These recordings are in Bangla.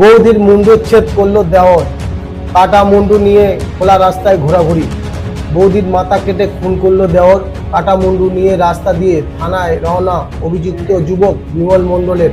বৌদির মুন্ডচ্ছেদ করল দেওয়ার কাটা মুন্ডু নিয়ে খোলা রাস্তায় ঘোরাঘুরি। বৌদির মাথা কেটে খুন করল দেওয়ার কাটা মুন্ডু নিয়ে রাস্তা দিয়ে থানায় রওনা অভিযুক্ত যুবক বিমল মণ্ডলের।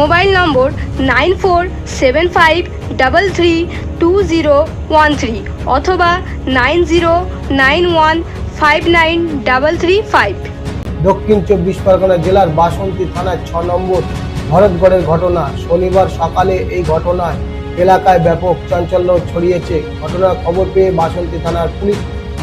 Mobile number nine four seven five double three two zero one three অথবা nine zero nine one five nine double three five. দক্ষিণ চব্বিশ পরগনা জেলার বাসন্তী থানার ছ নম্বর ভরতগড়ের ঘটনা। শনিবার সকালে এই ঘটনায় এলাকায় ব্যাপক চাঞ্চল্য ছড়িয়েছে। ঘটনার খবর পেয়ে বাসন্তী থানার পুলিশ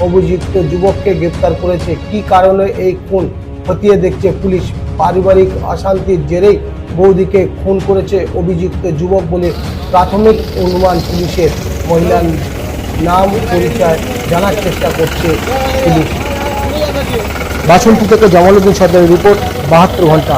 অভিযুক্ত যুবককে গ্রেপ্তার করেছে। কী কারণে এই খুন খতিয়ে দেখছে পুলিশ? পারিবারিক অশান্তির জেরেই বৌদিকে খুন করেছে অভিযুক্ত যুবক বলে প্রাথমিক অনুমান পুলিশের মহিলার নাম পরিচয় জানার চেষ্টা করছে পুলিশ। বাসন্তী থেকে জামালউদ্দিন সর্দারের রিপোর্ট, বাহাত্তর ঘণ্টা।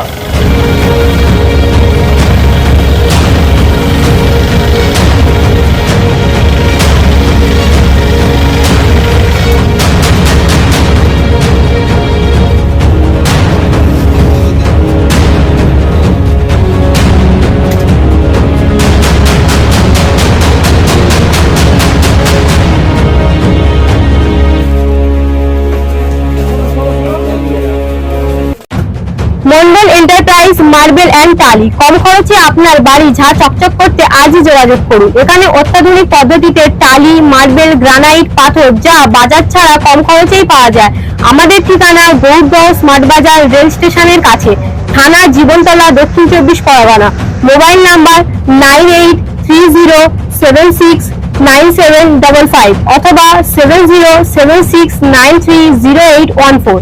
মন্ডল এন্টারপ্রাইজ, মার্বেল অ্যান্ড টালি। কম খরচে আপনার বাড়ি ঝা চকচক করতে আজই যোগাযোগ করুন। এখানে অত্যাধুনিক পদ্ধতিতে টালি, মার্বেল, গ্রানাইট, পাথর যা বাজার ছাড়া কম খরচেই পাওয়া যায়। আমাদের ঠিকানা গৌরগাঁও স্মার্ট বাজার রেল স্টেশনের কাছে। থানা জীবনতলা, দক্ষিণ চব্বিশ Pargana. Mobile number nine eight three zero seven six nine seven double five অথবা seven zero seven six nine three zero eight one four.